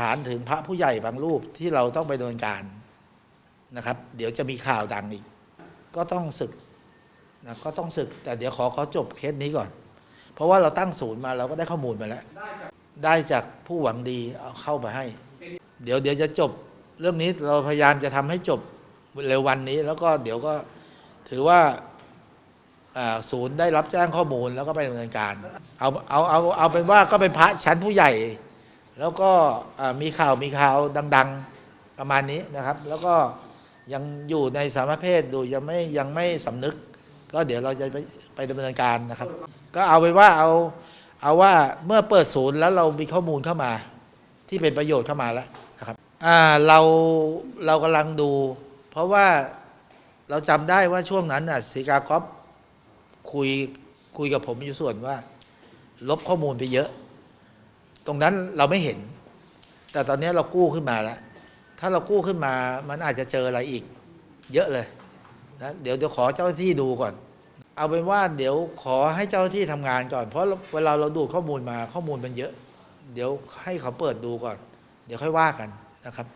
ฐานถึงพระผู้ใหญ่บางรูปที่เราต้องไปดำเนินการนะครับ เดี๋ยวจะมีข่าวดังอีก ก็ต้องศึกนะก็ต้องศึก แต่เดี๋ยวขอเขาจบเคสนี้ก่อน เพราะว่าเราตั้งศูนย์มาเราก็ได้ข้อมูลมาแล้ว ได้จากผู้หวังดีเอาเข้ามาให้ เดี๋ยวเดี๋ยวจะจบ เรื่องนี้เราพยายามจะทำให้จบเร็ววันนี้ แล้วก็เดี๋ยวก็ถือว่าศูนย์ได้รับแจ้งข้อมูลแล้วก็ไปดำเนินการ เอาเอาเอาเอาเป็นว่าก็เป็นพระชั้นผู้ใหญ่ แล้วก็มีข่าวมีข่าวดัง ๆประมาณนี้นะครับ แล้วก็ยังอยู่ในสามเพศดูยังไม่ยังไม่สำนึก ก็เดี๋ยวเราจะไปไปดำเนินการนะครับ ก็เอาไปว่าเอาเอาว่าเมื่อเปิดศูนย์แล้วเรามีข้อมูลเข้ามา ที่เป็นประโยชน์เข้ามาแล้วนะครับอ่าเราเรากำลังดู เพราะว่าเราจำได้ว่าช่วงนั้นน่ะสีกากอฟคุยคุยกับผมอยู่ส่วนว่า ลบข้อมูลไปเยอะ ตรงนั้นเราไม่เห็น แต่ตอนนี้เรากู้ขึ้นมาแล้ว ถ้าเรากู้ขึ้นมามันอาจจะเจออะไรอีก เยอะเลยนะเดี๋ยวเดี๋ยวขอเจ้าหน้าที่ดูก่อน เอาเป็นว่าเดี๋ยวขอให้เจ้าหน้าที่ทำงานก่อน เพราะเวลาเราดูข้อมูลมาข้อมูลมันเยอะ เดี๋ยวให้เขาเปิดดูก่อน เดี๋ยวค่อยว่ากันนะครับ